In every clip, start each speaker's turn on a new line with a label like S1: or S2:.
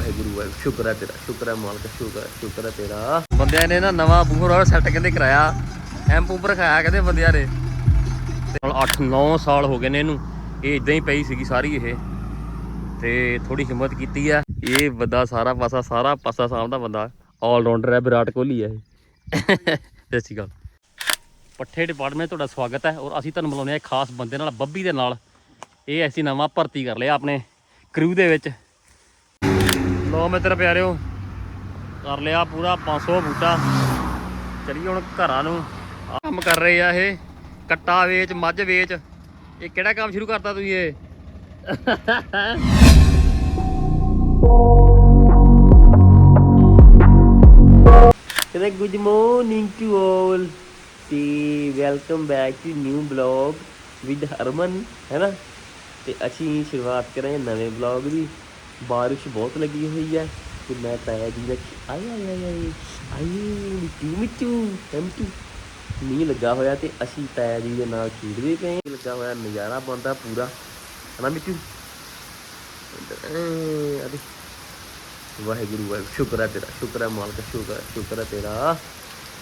S1: ਵਾਹਿਗੁਰੂ ਵਾਹਿਗੁਰੂ ਸ਼ੁਕਰ ਹੈ ਤੇਰਾ, ਸ਼ੁਕਰ ਹੈ ਮਾਲਕ, ਸ਼ੁਕਰ ਸ਼ੁਕਰ ਹੈ ਤੇਰਾ। ਬੰਦਿਆਂ ਨੇ ਨਾ ਨਵਾਂ ਬੂਹਰ ਔਰ ਸੈੱਟ ਕਹਿੰਦੇ ਕਰਾਇਆ, ਐਂਪ ਉੱਪਰ ਖਾਇਆ ਕਹਿੰਦੇ ਬੰਦਿਆਂ ਨੇ। ਤੇ 8-9 ਸਾਲ ਹੋ ਗਏ ਨੇ ਇਹਨੂੰ, ਇਹ ਇਦਾਂ ਹੀ ਪਈ ਸੀਗੀ ਸਾਰੀ ਇਹ। ਤੇ ਥੋੜੀ ਹਿੰਮਤ ਕੀਤੀ ਆ, ਇਹ ਬੰਦਾ ਸਾਰਾ ਪਾਸਾ ਸਾਰਾ ਪਾਸਾ ਸਾਂਭਦਾ ਬੰਦਾ। ਆਲ ਰਾਉਂਡਰ ਹੈ, ਵਿਰਾਟ ਕੋਹਲੀ ਹੈ ਇਹ। ਸਤਿ ਸ਼੍ਰੀ ਅਕਾਲ। ਪੱਠੇ ਡਿਪਾਰਟਮੈਂਟ ਤੁਹਾਡਾ ਸਵਾਗਤ ਹੈ, ਔਰ ਅਸੀਂ ਤੁਹਾਨੂੰ ਮਿਲਾਉਂਦੇ ਹਾਂ ਖਾਸ ਬੰਦੇ ਨਾਲ, ਬੱਬੀ ਦੇ ਨਾਲ। ਇਹ ਅਸੀਂ ਨਵਾਂ ਭਰਤੀ ਕਰ ਲਿਆ ਆਪਣੇ ਕਰੂ ਦੇ ਵਿੱਚ। ਲੋ ਮਿੱਤਰ ਪਿਆਰਿਓ, ਕਰ ਲਿਆ ਪੂਰਾ 500 ਬੂਟਾ। ਚਲੀਏ ਹੁਣ ਘਰਾਂ ਨੂੰ। ਕੰਮ ਕਰ ਰਹੇ ਆ ਇਹ, ਕੱਟਾ ਵੇਚ, ਮੱਝ ਵੇਚ। ਇਹ ਕਿਹੜਾ ਕੰਮ ਸ਼ੁਰੂ ਕਰਤਾ ਤੁਸੀਂ ਇਹ? ਕਹਿੰਦੇ ਗੁੱਡ ਮਾਰਨਿੰਗ ਟੂ ਆਲ ਤੇ welcome back to new blog with Harman ਹੈ ਨਾ ਤੇ ਅਸੀਂ ਸ਼ੁਰੂਆਤ ਕਰ ਨਵੇਂ ਬਲੌਗ ਦੀ ਬਾਰਿਸ਼ ਬਹੁਤ ਲੱਗੀ ਹੋਈ ਹੈ ਤੇ ਮੈਂ ਤਾਇਆ ਜੀ ਦਾ ਆਏ ਆਏ ਆਏ ਆਏ ਆਏ ਮਿੱਟੂ ਮਿੱਟੂ ਮਿੱਟੂ ਮੀਂਹ ਲੱਗਾ ਹੋਇਆ ਤੇ ਅਸੀਂ ਤਾਇਆ ਜੀ ਦੇ ਨਾਲ ਖੇਡਦੇ ਪਏ ਲੱਗਾ ਹੋਇਆ, ਨਜ਼ਾਰਾ ਬੰਦਾ ਪੂਰਾ। ਹਨਾ ਮਿੱਟੂ ਅਰੇ, ਵਾਹਿਗੁਰੂ ਵਾਹਿਗੁਰੂ, ਸ਼ੁਕਰ ਹੈ ਤੇਰਾ, ਸ਼ੁਕਰ ਹੈ ਮਾਲਕ, ਸ਼ੁਕਰ ਹੈ ਸ਼ੁਕਰ ਹੈ ਤੇਰਾ।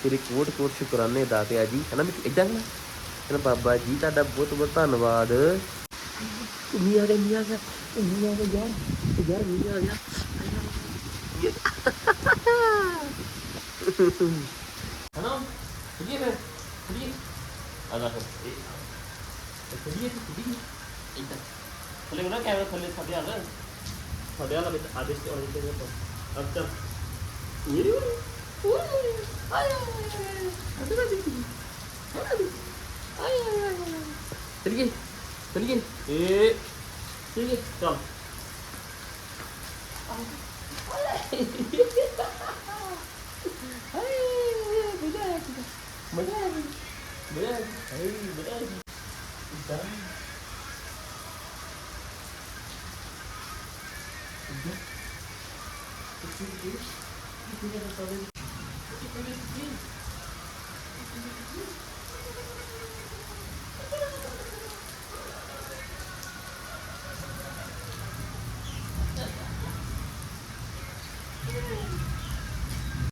S1: ਤੇਰੇ ਕੋਟ ਕੋਟ ਸ਼ੁਕਰਾਨੇ ਦਾਤਿਆ ਜੀ। ਹਨਾ ਮਿੱਟੂ ਇਦਾਂ ਨਾ? ਕਹਿੰਦਾ ਬਾਬਾ ਜੀ, ਤੁਹਾਡਾ ਬਹੁਤ ਬਹੁਤ ਧੰਨਵਾਦ ਮੀਆਂ ਦੇ ਮੀਆਂ ਦਾ ਮੀਆਂ ਦਾ ਯਾਰ ਯਾਰ ਮੀਆਂ ਆ ਗਿਆ ਹਨਾ ਕੁੜੀਏ ਫਿਰ ਕੁੜੀਏ ਆ ਜਾ ਫਿਰ ਕੁੜੀਏ ਤੇ ਕੁੜੀਏ ਇਦਾਂ ਥੱਲੇ ਨਾ ਕੈਮਰਾ ਥੱਲੇ ਸਾਡੇ ਆ ਨਾ ਸਾਡੇ ਵਾਲਾ ਵਿੱਚ ਆਦੇਸ਼ ਤੇ ਆਦੇਸ਼ ਤੇ ਅੱਛਾ ਇਹ ਓਏ ਆਇਆ ਆਇਆ ਆਇਆ ਚਲਿਏ ਚਲਿਏ ਏ ਚਲਿਏ ਚਲ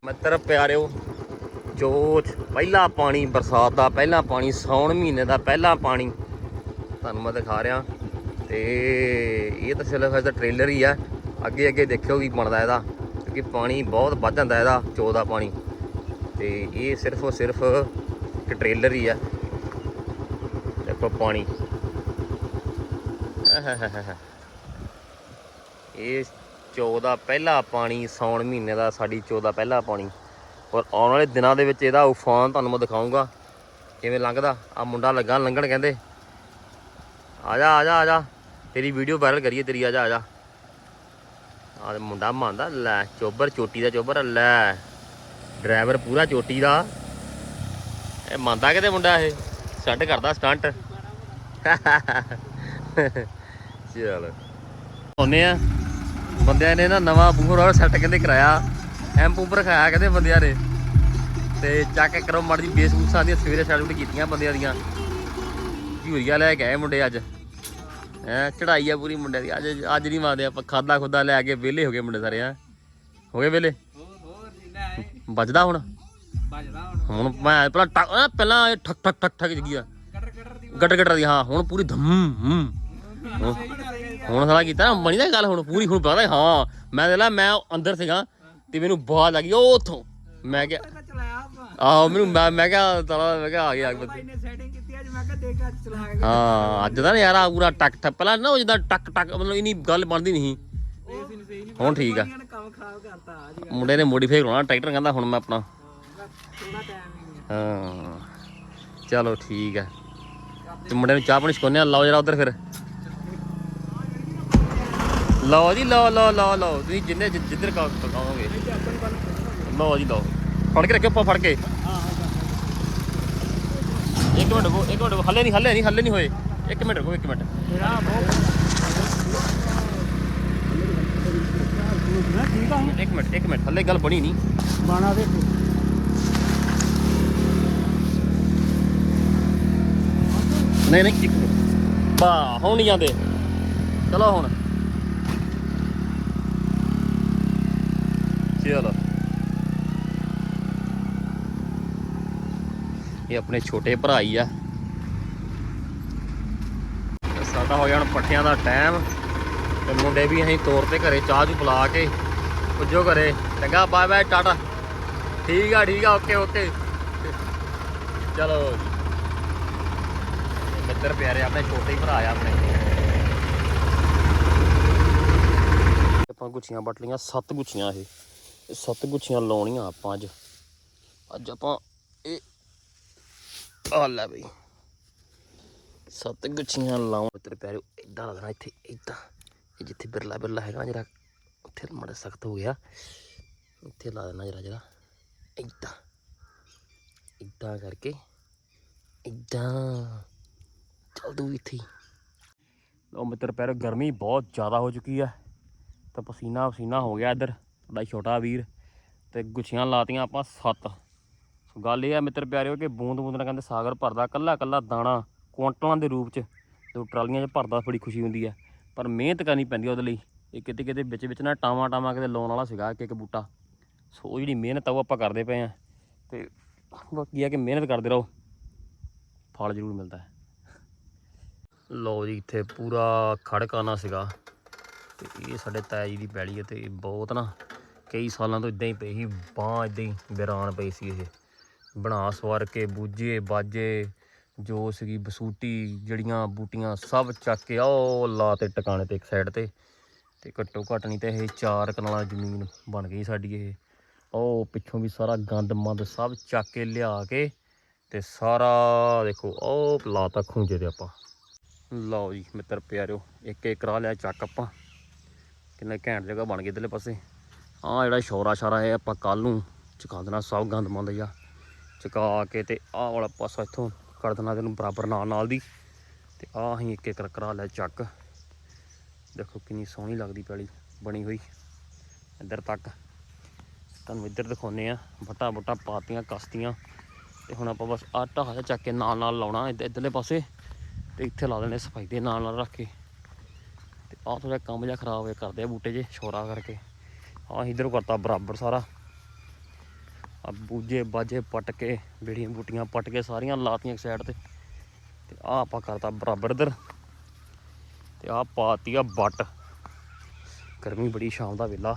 S1: ਮਿੱਤਰ, ਪਿਆਰਿਓ, ਜੋਤ, ਪਹਿਲਾ ਪਾਣੀ ਬਰਸਾਤ ਦਾ, ਪਹਿਲਾ ਪਾਣੀ ਸੌਣ ਮਹੀਨੇ ਦਾ, ਪਹਿਲਾ ਪਾਣੀ। ਤੁਹਾਨੂੰ ਮੈਂ ਦਿਖਾ ਰਿਹਾ। ਤੇ ਇਹ ਤਾਂ ਸਿਰਫ ਇਹਦਾ ਟ੍ਰੇਲਰ ਹੀ ਆ। ਅੱਗੇ ਅੱਗੇ ਦੇਖਿਓ ਕੀ ਬਣਦਾ ਇਹਦਾ। ਕਿਉਂਕਿ ਪਾਣੀ ਬਹੁਤ ਵੱਧ ਜਾਂਦਾ ਇਹਦਾ ਚੋ ਦਾ ਪਾਣੀ। ਤੇ ਇਹ ਸਿਰਫ ਉਹ ਸਿਰਫ ਇੱਕ ਟ੍ਰੇਲਰ ਹੀ ਆ। ਦੇਖੋ ਪਾਣੀ। ਆਹਾਹਾਹਾ। ਇਹ ਚੋ ਦਾ ਪਹਿਲਾ ਪਾਣੀ ਸੌਣ ਮਹੀਨੇ ਦਾ, ਸਾਡੀ ਚੋ ਦਾ ਪਹਿਲਾ ਪਾਣੀ। ਔਰ ਆਉਣ ਵਾਲੇ ਦਿਨਾਂ ਦੇ ਵਿੱਚ ਇਹਦਾ ਉਫਾਨ ਤੁਹਾਨੂੰ ਮੈਂ ਦਿਖਾਉਂਗਾ ਕਿਵੇਂ ਲੰਘਦਾ? ਆ ਮੁੰਡਾ ਲੱਗਾ ਲੰਘਣ ਕਹਿੰਦੇ। ਆ ਜਾ ਆ ਜਾ ਆ ਜਾ ਤੇਰੀ ਵੀਡੀਓ ਵਾਇਰਲ ਕਰੀਏ, ਤੇਰੀ ਆ ਜਾ ਆ ਜਾ ਆ ਮੁੰਡਾ ਮੰਨਦਾ, ਲੈ ਚੋਬਰ ਚੋਟੀ ਦਾ ਚੋਬਰ, ਲੈ। ਡਰਾਈਵਰ ਪੂਰਾ ਚੋਟੀ ਦਾ। ਇਹ ਮੰਨਦਾ ਕਿਤੇ ਮੁੰਡਾ ਇਹ? ਸੱਟ ਕਰਦਾ ਸਟੰਟ। ਚਲ। ਆਉਨੇ ਆ। ਬੰਦਿਆਂ ਨੇ ਨਾ ਨਵਾਂ ਬੂਹਰ ਔਰ ਸੈੱਟ ਕਹਿੰਦੇ ਕਰਾਇਆ। ਐਂਪ ਉੱਪਰ ਖਾਇਆ ਕਹਿੰਦੇ ਬੰਦਿਆਂ ਨੇ। ਤੇ ਚੱਕ ਕਰੋ ਮੜ ਦੀ ਬੇਸ ਬੂਸਾਂ ਦੀਆਂ ਸਵੇਰੇ ਸੈਲੂਟ ਕੀਤੀਆਂ ਬੰਦਿਆਂ ਦੀਆਂ। ਝੂਰੀਆਂ ਲੈ ਕੇ ਆਏ ਮੁੰਡੇ ਅੱਜ। ਹੈ ਚੜਾਈ ਆ ਪੂਰੀ ਮੁੰਡਿਆਂ ਦੀ। ਅੱਜ ਅੱਜ ਨਹੀਂ ਮਾਰਦੇ ਆਪਾਂ ਖਾਦਾ ਖੁਦਾ ਲੈ ਕੇ ਵਿਹਲੇ ਹੋ ਗਏ ਮੁੰਡੇ ਸਾਰੇ ਆ ਹੋ ਗਏ ਵਿਹਲੇ? ਵੱਜਦਾ ਹੁਣ?
S2: ਵੱਜਦਾ ਹੁਣ
S1: ਮੈਂ ਪਹਿਲਾਂ ਪਹਿਲਾਂ ਠਕ ਠਕ ਠਕ ਠਕ ਜਗੀ ਆ।
S2: ਕਟਰ ਕਟਰ ਦੀ
S1: ਗਟ ਗਟਰ ਦੀ ਹਾਂ ਹੁਣ ਪੂਰੀ ਧੰਮ ਹਮ ਹੁਣ- ਸਾਲਾ ਕੀਤਾ ਨਾ ਬਣੀ ਨਾ ਗੱਲ ਹੁਣ ਪੂਰੀ ਹੁਣ ਪਤਾ ਹਾਂ ਮੈਂ ਦੇਲਾ ਮੈਂ ਅੰਦਰ ਸੀਗਾ ਤੇ ਮੈਨੂੰ ਬਾਹਰ ਲੱਗੀ ਉਹ ਉਥੋਂ। ਮੈਂ ਕਿਹਾ ਆਹੋ ਮੈਨੂੰ ਮੈਂ ਮੈਂ ਕਿਹਾ ਤਲਾ ਮੈਂ ਕਿਹਾ ਆ ਗਿਆ ਅੱਗ
S2: ਦੇਖ
S1: ਹਾਂ ਅੱਜ ਦਾ ਯਾਰ ਆ ਪੂਰਾ ਟਕ ਟਕ ਪਹਿਲਾਂ ਨਾ ਉਹ ਜਿੱਦਾਂ ਟਕ ਟਕ ਮਤਲਬ ਇਨੀ ਗੱਲ ਬਣਦੀ ਨਹੀਂ। ਹੁਣ ਠੀਕ ਆ।
S2: ਆ
S1: ਮੁੰਡੇ ਨੇ ਮੋਡੀਫਾਈ ਕਰਾਉਣਾ ਟਰੈਕਟਰ ਕਹਿੰਦਾ ਹੁਣ ਮੈਂ ਆਪਣਾ।
S2: ਹੀ
S1: ਚਲੋ ਠੀਕ ਹੈ ਤੇ ਮੁੰਡੇ ਨੂੰ ਚਾਹ ਪਾਣੀ ਛਕਾਉਂਦੇ ਆ ਲਓ ਜਰਾ ਉਧਰ ਫਿਰ। ਲਓ ਜੀ ਲਓ ਲਓ ਲਓ ਲਓ। ਤੁਸੀਂ ਜਿੰਨੇ ਜਿ- ਜਿੱਧਰ ਕਾ ਕਹਾਂਗੇ। ਲਓ ਜੀ ਲਓ। ਫੜ ਕੇ ਰੱਖਿਓ ਉੱਪਰ ਫੜ ਕੇ। ਇੱਕ ਮਿੰਟ ਰੁਕੋ ਇੱਕ ਮਿੰਟ ਰੁਕੋ। ਹੱਲੇ ਨਹੀਂ ਹੱਲੇ ਨਹੀਂ ਹੱਲੇ ਨਹੀਂ ਹੋਏ। ਇੱਕ ਮਿੰਟ ਰੁਕੋ ਇੱਕ ਮਿੰਟ। ਇੱਕ ਮਿੰਟ ਇੱਕ ਮਿੰਟ। ਹੱਲੇ ਗੱਲ ਬਣੀ ਨਹੀਂ।
S2: ਬਾਣਾ ਦੇ
S1: ਨਹੀਂ ਨਹੀਂ ਇੱਕ ਮਿੰਟ। ਬਾ ਹੁਣ ਨਹੀਂ ਜਾਂਦੇ। ਚਲੋ ਹੁਣ। ਚਲੋ। ਇਹ ਆਪਣੇ ਛੋਟੇ ਭਰਾ ਹੀ ਆ। ਸਾਡਾ ਹੋ ਜਾਣ ਪੱਠਿਆਂ ਦਾ ਟਾਈਮ। ਤੇ ਮੁੰਡੇ ਵੀ ਅਸੀਂ ਤੋਰ ਤੇ ਘਰੇ ਚਾਹ ਚੂ ਪਿਲਾ ਕੇ ਪੁੱਜੋ ਘਰੇ। ਚੰਗਾ, ਬਾਏ ਬਾਏ, ਟਾਟਾ। ਠੀਕ ਆ ਠੀਕ ਆ, ਓਕੇ ਓਕੇ। ਚਲੋ ਮਿੱਤਰ ਪਿਆਰੇ, ਆਪਣੇ ਛੋਟੇ ਭਰਾ ਆ ਆਪਣੇ। ਆਪਾਂ ਗੁੱਛੀਆਂ ਬਟਲੀਆਂ ਸੱਤ ਗੁੱਛੀਆਂ ਇਹ। ਸੱਤ ਗੁੱਛੀਆਂ ਲਾਉਣੀਆਂ ਆਪਾਂ ਅੱਜ। ਅੱਜ ਆਪਾਂ ਇਹ ਆ ਲੈ ਬਈ। ਸੱਤ ਗੁੱਛੀਆਂ ਲਾਉਂ ਮਿੱਤਰ ਪਿਆਰੇ ਇਦਾਂ ਲੱਗਣਾ ਇੱਥੇ ਇਦਾਂ ਇਹ ਜਿੱਥੇ ਬਿਰਲਾ ਬਿਰਲਾ ਹੈਗਾ ਜਿਹੜਾ, ਉੱਥੇ ਮੜਾ ਸਖਤ ਹੋ ਗਿਆ। ਉੱਥੇ ਲਾ ਦੇਣਾ ਜਰਾ ਜਰਾ। ਇਦਾਂ ਇਦਾਂ ਕਰਕੇ ਇਦਾਂ ਚੱਲ ਤੂੰ ਇੱਥੇ ਹੀ। ਮਿੱਤਰ ਪਿਆਰੇ ਗਰਮੀ ਬਹੁਤ ਜ਼ਿਆਦਾ ਹੋ ਚੁੱਕੀ ਆ। ਤਾਂ ਪਸੀਨਾ ਪਸੀਨਾ ਹੋ ਗਿਆ ਇੱਧਰ। ਸਾਡਾ ਛੋਟਾ ਵੀਰ ਤੇ ਗੁੱਛੀਆਂ ਲਾਤੀਆਂ ਆਪਾਂ ਸੱਤ। ਸੋ ਗੱਲ ਇਹ ਆ ਮਿੱਤਰ ਪਿਆਰਿਓ ਕਿ ਬੂੰਦ ਬੂੰਦ ਨਾਲ ਕਹਿੰਦੇ ਸਾਗਰ ਭਰਦਾ, ਕੱਲਾ ਕੱਲਾ ਦਾਣਾ ਕੁਆਂਟਲਾਂ ਦੇ ਰੂਪ ਚ ਜੋ ਟਰਾਲੀਆਂ 'ਚ ਭਰਦਾ, ਬੜੀ ਖੁਸ਼ੀ ਹੁੰਦੀ ਹੈ ਪਰ ਮਿਹਨਤ ਕਰਨੀ ਪੈਂਦੀ ਆ ਉਹਦੇ ਲਈ। ਇਹ ਕਿਤੇ ਕਿਤੇ ਵਿੱਚ ਵਿੱਚ ਨਾ ਟਾਵਾਂ ਟਾਵਾਂ ਕਿਤੇ ਲਾਉਣ ਵਾਲਾ ਸੀਗਾ ਇੱਕ ਇੱਕ ਬੂਟਾ। ਸੋ ਉਹ ਜਿਹੜੀ ਮਿਹਨਤ ਆ ਉਹ ਆਪਾਂ ਕਰਦੇ ਪਏ ਆ ਤੇ ਬਾਕੀ ਆ ਕਿ ਮਿਹਨਤ ਕਰਦੇ ਰਹੋ। ਫਲ ਜ਼ਰੂਰ ਮਿਲਦਾ ਹੈ। ਲਓ ਜੀ, ਇੱਥੇ ਪੂਰਾ ਖੜਕਾਣਾ ਸੀਗਾ ਤੇ ਇਹ ਸਾਡੇ ਤਾਇਆ ਜੀ ਦੀ ਪੈਲੀ ਹੈ ਤੇ ਇਹ ਬਹੁਤ ਨਾ ਕਈ ਸਾਲਾਂ ਤੋਂ ਇਦਾਂ ਹੀ ਪਈ ਸੀ, ਬਾਂਹ ਇਦਾਂ ਹੀ ਵਿਰਾਨ ਪਈ ਸੀ ਇਹ। ਬਣਾ ਸਵਾਰ ਕੇ, ਬੂਝੇ, ਬਾਜੇ, ਜੋ ਸੀਗੀ ਬਸੂਟੀ, ਜੜੀਆਂ, ਬੂਟੀਆਂ, ਸਭ ਚੱਕ ਕੇ ਆਓ ਲਾ ਤੇ ਟਿਕਾਣੇ ਤੇ ਇੱਕ ਸਾਈਡ ਤੇ। ਤੇ ਘੱਟੋ ਘੱਟ ਨਹੀਂ ਤੇ ਇਹ ਚਾਰ ਕਨਾਲਾਂ ਜ਼ਮੀਨ ਬਣ ਗਈ ਸਾਡੀ ਇਹ। ਉਹ ਪਿੱਛੋਂ ਵੀ ਸਾਰਾ ਗੰਦ ਮੰਦ ਸਭ ਚੱਕ ਕੇ ਲਿਆ ਕੇ ਤੇ ਸਾਰਾ ਦੇਖੋ ਉਹ ਲਾਤਾ ਖੂੰਜੇ ਤੇ ਆਪਾਂ। ਲਓ ਜੀ ਮਿੱਤਰ ਪਿਆਰਿਓ ਇੱਕ ਇੱਕ ਕਰਾ ਲਿਆ ਚੱਕ ਆਪਾਂ। ਕਿੰਨਾ ਘੈਂਟ ਜਗ੍ਹਾ ਬਣ ਗਈ ਇਧਰਲੇ ਪਾਸੇ। ਆਹ ਜਿਹੜਾ ਸ਼ੌਰਾ ਸ਼ਾਰਾ ਹੈ ਆਪਾਂ ਕੱਲ ਨੂੰ ਚੁਕਾ ਦੇਣਾ ਸਭ ਗੰਦ ਮੰਦ ਜਾ ਚੁਕਾ ਕੇ ਤੇ ਆਹ ਵਾਲਾ ਪਾਸਾ ਇੱਥੋਂ ਕਰ ਦੇਣਾ ਤੈਨੂੰ ਬਰਾਬਰ ਨਾਲ ਨਾਲ ਦੀ। ਤੇ ਆਹ ਅਸੀਂ ਇੱਕ ਇੱਕ ਕਰਾ ਲੈ ਚੱਕ। ਦੇਖੋ ਕਿੰਨੀ ਸੋਹਣੀ ਲੱਗਦੀ ਪੈਲੀ ਬਣੀ ਹੋਈ। ਇੱਧਰ ਤੱਕ। ਤੁਹਾਨੂੰ ਇੱਧਰ ਦਿਖਾਉਨੇ ਆ ਬਟਾ ਬਟਾ ਪਾਤੀਆਂ, ਕਸਤੀਆਂ। ਤੇ ਹੁਣ ਆਪਾਂ ਬਸ ਆਹ ਢਾਹ ਜਿਹਾ ਚੱਕ ਕੇ ਨਾਲ ਨਾਲ ਲਾਉਣਾ ਇੱਧ- ਇੱਧਰਲੇ ਪਾਸੇ। ਤੇ ਇੱਥੇ ਲਾ ਦੇਣੇ ਸਫ਼ਾਈ ਦੇ ਨਾਲ ਨਾਲ ਰੱਖ ਕੇ। ਤੇ ਆਹ ਥੋੜਾ ਕੰਮ ਜਿਹਾ ਖਰਾਬ ਹੋਇਆ, ਕਰਦੇ ਆ ਬੂਟੇ ਜੇ ਛੋਰਾ ਕਰਕੇ। ਆਹ ਇਧਰੋਂ ਕਰਤਾ ਬਰਾਬਰ ਸਾਰਾ। ਆ ਬੂਝੇ ਬਾਜੇ ਪੱਟ ਕੇ, ਬੇੜੀਆਂ ਬੂਟੀਆਂ ਪੱਟ ਕੇ ਸਾਰੀਆਂ ਲਾਤੀਆਂ ਇੱਕ ਸਾਈਡ ਤੇ। ਤੇ ਆਹ ਆਪਾਂ ਕਰਤਾ ਬਰਾਬਰ ਇਧਰ। ਤੇ ਆਹ ਪਾਤੀ ਆ ਬੱਟ ਗਰਮੀ ਬੜੀ ਸ਼ਾਮ ਦਾ ਵੇਲਾ।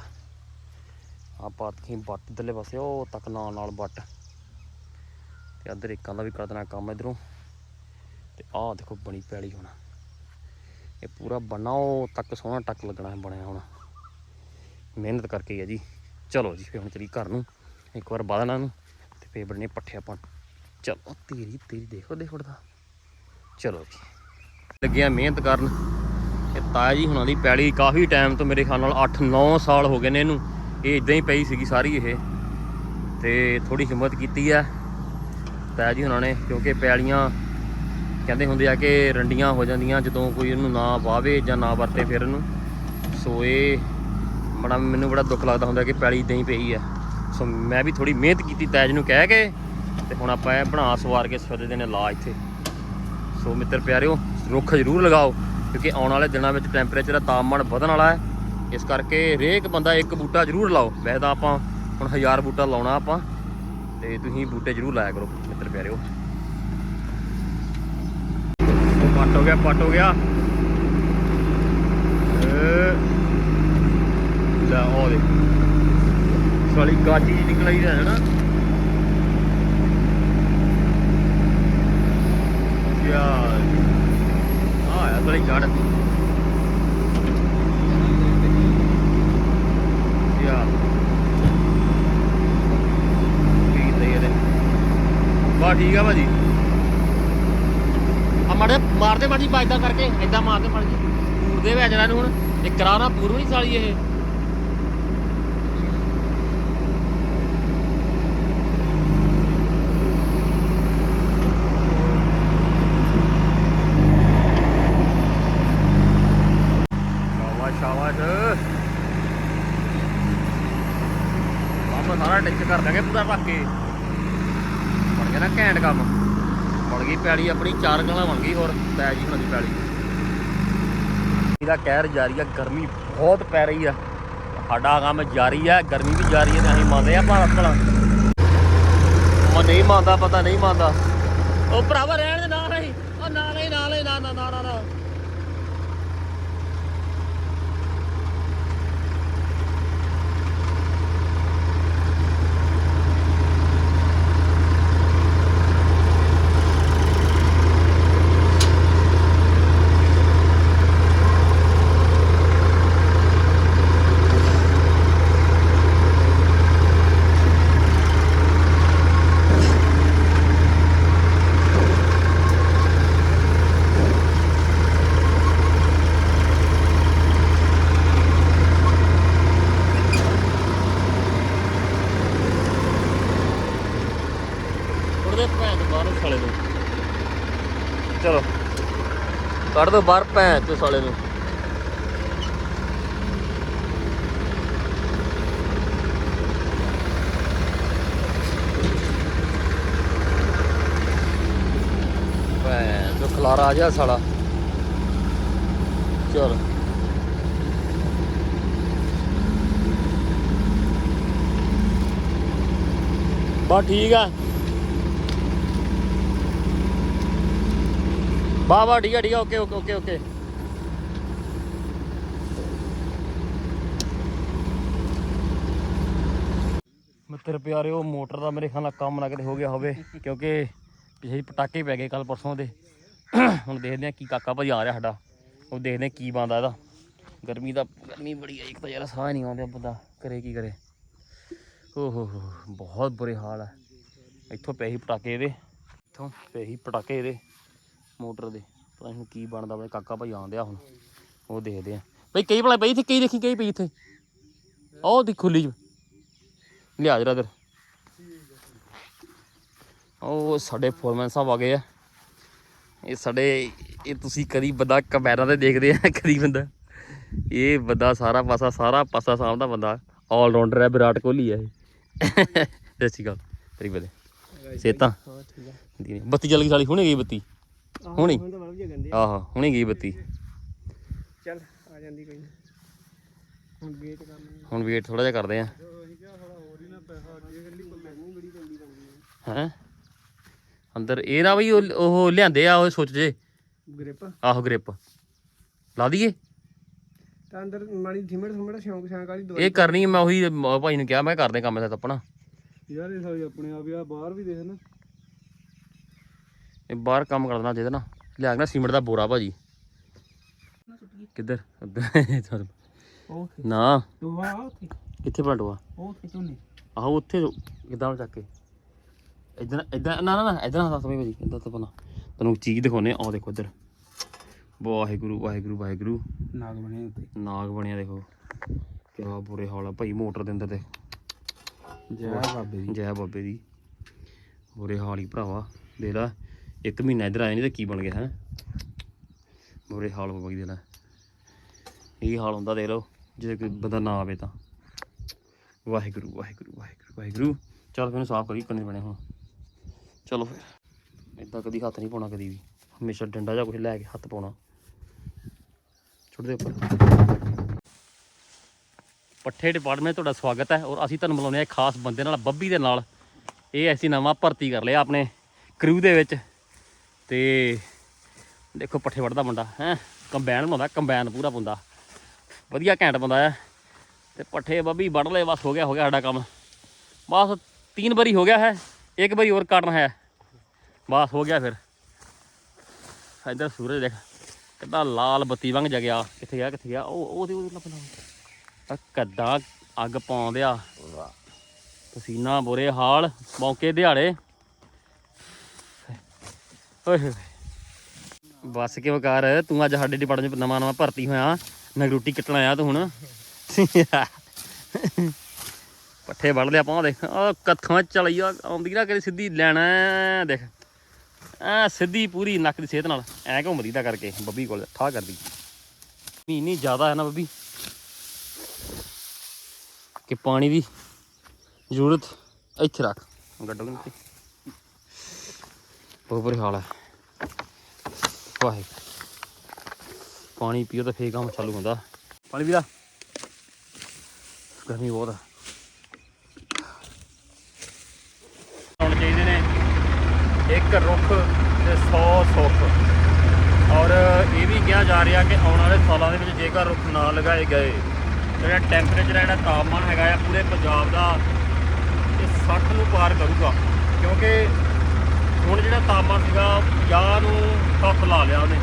S1: ਆਹ ਪਾਤੀ ਬੱਟ ਇਧਰਲੇ ਪਾਸੇ, ਉਹ ਤੱਕ ਨਾਲ ਨਾਲ ਬੱਟ ਤੇ ਇੱਧਰ ਇੱਕਾਂ ਦਾ ਵੀ ਕਰ ਦੇਣਾ ਕੰਮ ਇਧਰੋਂ। ਤੇ ਆਹ ਦੇਖੋ ਬਣੀ ਪੈਲੀ ਹੁਣ। ਇਹ ਪੂਰਾ ਬਣਾ ਉਹ ਤੱਕ ਸੋਹਣਾ ਟੱਕ ਲੱਗਣਾ ਬਣਿਆ ਹੁਣ। ਮਿਹਨਤ ਕਰਕੇ ਆ ਜੀ। ਚਲੋ ਜੀ, ਫਿਰ ਹੁਣ ਚਲੀ ਘਰ ਨੂੰ। ਇੱਕ ਵਾਰ ਬਾਦਣਾ ਨੂੰ ਤੇ ਫੇਰ ਬਣੇ ਪੱਠੇ ਆਪਾਂ। ਚਲੋ ਤੇਰੀ ਤੇਰੀ ਦੇਖੋ ਦੇਖੋ ਦਾ ਚਲੋ ਜੀ। ਲੱਗਿਆ ਮਿਹਨਤ ਕਰਨ। ਇਹ ਤਾਇਆ ਜੀ ਹੁਣਾਂ ਦੀ ਪੈਲੀ ਕਾਫੀ ਟਾਈਮ ਤੋਂ ਮੇਰੇ ਖਿਆਲ ਨਾਲ 8-9 ਸਾਲ ਹੋ ਗਏ ਨੇ ਇਹਨੂੰ। ਇਹ ਇਦਾਂ ਹੀ ਪਈ ਸੀਗੀ ਸਾਰੀ ਇਹ। ਤੇ ਥੋੜੀ ਹਿੰਮਤ ਕੀਤੀ ਆ। ਤਾਇਆ ਜੀ ਹੁਣਾਂ ਨੇ, ਕਿਉਂਕਿ ਪੈਲੀਆਂ ਕਹਿੰਦੇ ਹੁੰਦੇ ਆ ਕਿ ਰੰਡੀਆਂ ਹੋ ਜਾਂਦੀਆਂ ਜਦੋਂ ਕੋਈ ਇਹਨੂੰ ਨਾ ਵਾਵੇ ਜਾਂ ਨਾ ਵਰਤੇ ਫਿਰ ਇਹਨੂੰ। ਸੋ ਇਹ ਬੜਾ ਮੈਨੂੰ ਬੜਾ ਦੁੱਖ ਲੱਗਦਾ ਹੁੰਦਾ ਕਿ ਪੈਲੀ ਇਦਾਂ ਹੀ ਪਈ ਹੈ ਸੋ ਮੈਂ ਵੀ ਥੋੜੀ ਮਿਹਨਤ ਕੀਤੀ ਤੈਜ ਨੂੰ ਕਹਿ ਕੇ ਤੇ ਹੁਣ ਆਪਾਂ ਇਹ ਬਣਾ ਸਵਾਰ ਕੇ ਸਵੇਰੇ ਨੇ ਲਾ ਇੱਥੇ। ਸੋ ਮਿੱਤਰ ਪਿਆਰਿਓ, ਰੁੱਖ ਜ਼ਰੂਰ ਲਗਾਓ, ਕਿਉਂਕਿ ਆਉਣ ਵਾਲੇ ਦਿਨਾਂ ਵਿੱਚ ਟੈਂਪਰੇਚਰ ਦਾ ਤਾਪਮਾਨ ਵਧਣ ਵਾਲਾ ਹੈ। ਇਸ ਕਰਕੇ ਹਰੇਕ ਬੰਦਾ ਇੱਕ ਬੂਟਾ ਜ਼ਰੂਰ ਲਾਓ। ਵੈਸੇ ਤਾਂ ਆਪਾਂ ਹੁਣ ਹਜ਼ਾਰ ਬੂਟਾ ਲਾਉਣਾ ਆਪਾਂ, ਤੇ ਤੁਸੀਂ ਬੂਟੇ ਜ਼ਰੂਰ ਲਾਇਆ ਕਰੋ, ਮਿੱਤਰ ਪਿਆਰਿਓ। ਪੱਟ ਹੋ ਗਿਆ, ਪੱਟ ਹੋ ਗਿਆ। ਲੈ ਉਹ ਦੇ ਸਾਲੀ ਗਾਜੀ ਨਿਕਲ ਆਈ ਹੈ ਨਾ। ਯਾਰ। ਆ ਆ ਸਾਲੀ ਗੜ ਯਾਰ। ਠੀਕ ਆ ਭਾਜੀ। ਆ ਮਾੜੇ ਮਾਰਦੇ ਮਾੜੀ ਬਾਜਦਾ ਕਰਕੇ ਐਦਾਂ ਮਾਰਦੇ ਮਾੜੀ ਪੂਰ ਦੇ ਵਿੱਚ ਨੂੰ ਹੁਣ। ਇਹ ਕਰਾਣਾ ਪੂਰ ਨਹੀਂ ਸਾਲੀ ਇਹ ਸ਼ਾਬਾਸ਼ ਸ਼ਾਬਾਸ਼ ਆਪਾਂ ਸਾਰਾ ਟਿੱਚ ਕਰ ਦਾਂਗੇ ਪੂਰਾ ਰੱਖ ਕੇ। ਬਣ ਗਿਆ ਨਾ ਘੈਂਟ ਕੰਮ। ਬਣ ਗਈ ਪੈਲੀ, ਆਪਣੀ ਚਾਰ ਗਲਾਂ ਬਣ ਗਈ, ਹੋਰ ਪੈ ਜੀ ਹੁਣ ਦੀ ਪੈਲੀ। ਇਹਦਾ ਕਹਿਰ ਜਾਰੀ ਆ, ਗਰਮੀ ਬਹੁਤ ਪੈ ਰਹੀ ਆ। ਸਾਡਾ ਕੰਮ ਜਾਰੀ ਹੈ ਗਰਮੀ ਵੀ ਜਾਰੀ ਹੈ ਤੇ ਅਸੀਂ ਮੰਨਦੇ ਆ ਭਾਰਤ ਭਲਾ। ਮੈਂ ਨਹੀਂ ਮੰਨਦਾ, ਪਤਾ ਨਹੀਂ ਮੰਨਦਾ। ਉਹ ਭਰਾਵਾ, ਰਹਿਣ ਦੇ ਨਾ ਨਹੀਂ ਉਹ ਨਾ ਨਹੀਂ ਨਾ ਨਹੀਂ ਨਾ ਨਾ ਨਾ ਨਾ ਨਾ ਉਹਦੇ ਭੈਣ ਤੋਂ ਬਾਹਰ ਸਾਲੇ ਨੂੰ ਚਲੋ ਕੱਢ ਦੋ ਬਾਹਰ ਭੈਣ ਤੋਂ ਸਾਲੇ ਨੂੰ। ਭੈਣ ਤੋਂ ਖਲਾਰਾ ਆ ਗਿਆ ਸਾਲਾ ਚਲ। ਬਾ ਠੀਕ ਆ। ਵਾਹ ਵਾਹ, ਠੀਕ ਆ ਠੀਕ ਆ ਓਕੇ ਓਕੇ ਓਕੇ ਓਕੇ। ਮਿੱਤਰ ਉਹ ਮੋਟਰ ਦਾ ਮੇਰੇ ਖਿਆਲ ਨਾਲ ਕੰਮ ਨਾ ਕਿਤੇ ਹੋ ਗਿਆ ਹੋਵੇ, ਕਿਉਂਕਿ ਪਿਛੇ ਪਟਾਕੇ ਪੈ ਗਏ ਕੱਲ ਪਰਸੋਂ ਦੇ। ਹੁਣ ਦੇਖਦੇ ਆ ਕੀ ਕਾਕਾ ਭਾਜੀ ਆ ਰਿਹਾ ਸਾਡਾ। ਉਹ ਦੇਖਦੇ ਆ ਕੀ ਬੰਦਾ ਇਹਦਾ। ਗਰਮੀ ਦਾ, ਗਰਮੀ ਬੜੀ ਹੈ ਇੱਕ ਤਾਂ ਯਾਰ ਸਾਹ ਨਹੀਂ ਆਉਂਦਾ ਬੰਦਾ, ਕਰੇ ਕੀ ਕਰੇ। ਓ ਹੋ ਹੋ ਬਹੁਤ ਬੁਰੇ ਹਾਲ ਹੈ ਇੱਥੋਂ ਪੈ ਸੀ ਪਟਾਕੇ ਇਹਦੇ। ਇੱਥੋਂ ਪੈ ਸੀ ਪਟਾਕੇ ਇਹਦੇ। ਮੋਟਰ ਦੇ। ਪਤਾ ਨਹੀਂ ਕੀ ਬਣਦਾ ਬਈ ਕਾਕਾ ਭਾਈ ਆਉਂਦਿਆ ਹੁਣ। ਉਹ ਦੇਖਦੇ ਆ। ਬਈ ਕਈ ਭਲਾ ਪਈ ਇੱਥੇ ਕਈ ਦੇਖੀ ਕਈ ਪਈ ਇੱਥੇ। ਉਹ ਦੀ ਖੁੱਲੀ ਚ। ਲਿਆ ਜਰਾ ਇਧਰ। ਉਹ ਸਾਡੇ ਫੋਰਮੈਨ ਸਾਹਿਬ ਆ ਗਏ ਆ। ਇਹ ਸਾਡੇ ਇਹ ਤੁਸੀਂ ਕਦੀ ਬੰਦਾ ਕਮੈਰਾਂ ਤੇ ਦੇਖਦੇ ਆ ਕਦੀ ਬੰਦਾ। ਇਹ ਬੰਦਾ ਸਾਰਾ ਪਾਸਾ ਸਾਰਾ ਪਾਸਾ ਸਾਂਭਦਾ ਬੰਦਾ। ਆਲ ਰਾਉਂਡਰ ਹੈ ਵਿਰਾਟ ਕੋਹਲੀ ਹੈ ਇਹ। ਸਤਿ ਸ਼੍ਰੀ ਅਕਾਲ। ਤੇਰੀ ਬਲੇ। ਸੇਤਾ।
S2: ਆ।
S1: ਬੱਤੀ ਚੱਲ ਗਈ ਸਾਲੀ ਹੁਣੇ ਗਈ ਬੱਤੀ। ਹੁਣੀ?
S2: ਹੁਣ ਤਾਂ ਬਲਬ ਜੇ ਗੰਦੇ
S1: ਆਹੋ ਹੁਣੇ ਗਈ ਬੱਤੀ?
S2: ਚੱਲ ਆ ਜਾਂਦੀ ਕੋਈ ਨਹੀਂ ਹੁਣ ਵੇਟ ਕੰਮ
S1: ਹੁਣ ਵੇਟ ਥੋੜਾ ਜਿਹਾ ਕਰਦੇ ਆ। ਹੈ? ਅੰਦਰ ਇਹ ਨਾ ਬਈ ਉਹ ਉਹ ਲਿਆਂਦੇ ਆ ਉਹ ਸੋਚ ਜੇ।
S2: ਗ੍ਰਿਪ।
S1: ਆਹੋ ਗ੍ਰਿਪ। ਲਾ ਦਈਏ?
S2: ਤਾਂ ਅੰਦਰ ਮਾੜੀ ਥਿਮੜ ਥਿਮੜ ਸ਼ੌਂਕ ਸ਼ਾਂਕ ਵਾਲੀ ਦਵਾਈ।
S1: ਇਹ ਕਰਨੀ ਮੈਂ ਉਹੀ ਮ- ਭਾਈ ਨੂੰ ਕਿਹਾ ਮੈਂ ਕਰਦੇ ਕੰਮ ਇਹਦਾ ਆਪਣਾ।
S2: ਯਾਰ ਇਹ ਸਾਰੀ ਆਪਣੇ ਆਪ ਆ ਬਾਹਰ ਵੀ ਦੇਖ ਨਾ।
S1: ਇਹ ਬਾਹਰ ਕੰਮ ਕਰਨਾ ਚਾਹੀਦਾ ਨਾ ਲਿਆ ਕੇ ਨਾ ਸੀਮੈਂਟ ਦਾ ਬੋਰਾ ਭਾਜੀ। ਕਿੱਧਰ? ਉੱਧਰ। ਨਾ।
S2: ਉੱਥੇ
S1: ਕਿੱਥੇ ਪਲਟਵਾ
S2: ਉਹ ਉੱਥੇ ਝੋਨੇ
S1: ਆਹੋ ਉੱਥੇ ਕਿਦਾਂ ਚੱਕ ਕੇ। ਇਦਾਂ ਇਦਾਂ ਨਾ ਨਾ ਨਾ ਇਦਾਂ ਹੱਥ ਸਮਝ ਭਾਜੀ ਇਦਾਂ ਤਾਂ ਬਣਾ ਤੈਨੂੰ ਚੀਜ਼ ਦਿਖਾਉਨੇ ਆਹ ਦੇਖੋ ਇੱਧਰ। ਵਾਹਿਗੁਰੂ ਵਾਹਿਗੁਰੂ ਵਾਹਿਗੁਰੂ।
S2: ਨਾਗ ਬਣੇ ਉੱਤੇ।
S1: ਨਾਗ ਬਣਿਆ ਦੇਖੋ। ਕਿਆ ਬੁਰੇ ਹਾਲ ਆ ਭਾਈ ਮੋਟਰ ਦੇ ਅੰਦਰ ਤੇ।
S2: ਜੈ ਬਾਬੇ ਦੀ।
S1: ਜੈ ਬਾਬੇ ਦੀ। ਬੁਰੇ ਹਾਲ ਹੀ ਭਰਾਵਾ। ਦੇ ਲੈ। ਇੱਕ ਮਹੀਨਾ ਇੱਧਰ ਆਇਆ ਨਹੀਂ ਤਾਂ ਕੀ ਬਣ ਗਿਆ, ਹੈ? ਬੁਰੇ ਹਾਲ ਹੋ ਗਏ ਦੇ ਲੈ ਇਹ ਹਾਲ ਹੁੰਦਾ ਦੇਖ ਲਓ ਜੇ ਕੋਈ ਬੰਦਾ ਨਾ ਆਵੇ ਤਾਂ। ਵਾਹਿਗੁਰੂ ਵਾਹਿਗੁਰੂ ਵਾਹਿਗੁਰੂ ਵਾਹਿਗੁਰੂ। ਚੱਲ ਫਿਰ ਸਾਫ਼ ਕਰੀ ਕੰਨੇ ਬਣੇ ਹੁਣ। ਚਲੋ ਫਿਰ। ਇਦਾਂ ਕਦੀ ਹੱਥ ਨਹੀਂ ਪਾਉਣਾ ਕਦੀ ਵੀ। ਹਮੇਸ਼ਾ ਡੰਡਾ ਜਾਂ ਕੁਝ ਲੈ ਕੇ ਹੱਥ ਪਾਉਣਾ। ਛੁੱਟ ਦੇ ਉੱਪਰ। ਪੱਠੇ ਡਿਪਾਰਟਮੈਂਟ ਤੁਹਾਡਾ ਸਵਾਗਤ ਹੈ, ਔਰ ਅਸੀਂ ਤੁਹਾਨੂੰ ਮਿਲਾਉਂਦੇ ਹਾਂ ਖਾਸ ਬੰਦੇ ਨਾਲ, ਬੱਬੀ ਦੇ ਨਾਲ। ਇਹ ਐਸੀ ਨਵਾਂ ਭਰਤੀ ਕਰ ਲਿਆ ਆਪਣੇ ਕਰੂ ਦੇ ਵਿੱਚ। ਤੇ ਦੇਖੋ ਪੱਠੇ ਵੜਦਾ ਮੁੰਡਾ ਹੈ? ਕੰਬੈਨ ਬਣਾਉਂਦਾ ਕੰਬੈਨ ਪੂਰਾ ਪੁੰਦਾ। ਵਧੀਆ ਘੈਂਟ ਬੰਦਾ ਆ। ਤੇ ਪੱਠੇ ਬੱਬੀ ਵੜ ਲੈ ਬਸ ਹੋ ਗਿਆ ਹੋ ਗਿਆ ਸਾਡਾ ਕੰਮ। ਬਸ ਤਿੰਨ ਵਾਰੀ ਹੋ ਗਿਆ ਹੈ ਇੱਕ ਵਾਰੀ ਹੋਰ ਕਰਨਾ ਹੈ। ਬਸ ਹੋ ਗਿਆ ਫਿਰ। ਇੱਧਰ ਸੂਰਜ ਦੇਖ ਕਿੱਦਾਂ ਲਾਲ ਬੱਤੀ ਵਾਂਗ ਜਗਿਆ। ਕਿੱਥੇ ਗਿਆ ਕਿੱਥੇ ਗਿਆ? ਉਹ ਉਹਦੇ ਉਹਦੇ ਲੱਭਣਾ ਕਿੱਦਾਂ ਅੱਗ ਪਾਉਂਦਿਆ। ਪਸੀਨਾ ਬੁਰੇ ਹਾਲ ਮੌਕੇ ਦਿਹਾੜੇ। ਓਏ ਹੋਏ। ਬਸ ਕਿਉਂ ਕਰ? ਤੂੰ ਅੱਜ ਸਾਡੇ ਡਿਪਾਰਟਮੈਂਟ ਨਵਾਂ ਨਵਾਂ ਭਰਤੀ ਹੋਇਆ। ਮੈਂ ਰੋਟੀ ਕੱਟਣ ਆਇਆ ਤੂੰ ਹੁਣ। ਪੱਠੇ ਵੜ ਲਿਆ ਪਾਉ ਦੇਖ। ਆ ਕੱਥਾਂ ਚਲੀ ਆ। ਆਉਂਦੀ ਨਾ ਕਦੇ ਸਿੱਧੀ ਲੈਣਾ। ਦੇਖ। ਐ ਸਿੱਧੀ ਪੂਰੀ ਨੱਕ ਦੀ ਸਿਹਤ ਨਾਲ। ਐ ਘੁੰਮਦੀ ਦਾ ਕਰਕੇ, ਬੱਬੀ ਕੋਲ ਠਾ ਕਰਦੀ। ਨਹੀਂ ਨਹੀਂ ਜ਼ਿਆਦਾ ਹੈ ਨਾ ਬੱਬੀ, ਕਿ ਪਾਣੀ ਦੀ ਜ਼ਰੂਰਤ ਇੱਥੇ ਰੱਖ। ਗੱਡੋ ਨਹੀਂ ਬਹੁਤ ਬੁਰੇ ਹਾਲ ਹੈ। ਵਾਹਿਗੁਰੂ। ਪਾਣੀ ਪੀਓ ਤਾਂ ਫੇਰ ਕੰਮ ਚਾਲੂ ਹੁੰਦਾ। ਪਾਣੀ ਪੀਲਾ ਗਰਮੀ ਬਹੁਤ ਆ। ਹੋਣੇ ਚਾਹੀਦੇ ਨੇ ਇੱਕ ਰੁੱਖ ਤੇ 100 ਸੁੱਖ। ਔਰ ਇਹ ਵੀ ਕਿਹਾ ਜਾ ਰਿਹਾ ਕਿ ਆਉਣ ਵਾਲੇ ਸਾਲਾਂ ਦੇ ਵਿੱਚ ਜੇਕਰ ਰੁੱਖ ਨਾ ਲਗਾਏ ਗਏ ਜਿਹੜਾ ਟੈਂਪਰੇਚਰ ਹੈ ਜਿਹੜਾ ਤਾਪਮਾਨ ਹੈਗਾ ਆ ਪੂਰੇ ਪੰਜਾਬ ਦਾ ਇਹ 60 ਨੂੰ ਪਾਰ ਕਰੂਗਾ। ਕਿਉਂਕਿ ਤਾਪਮਾਨ ਸੀਗਾ 50 ਨੂੰ ਹੱਥ ਲਾ ਲਿਆ ਉਹਨੇ।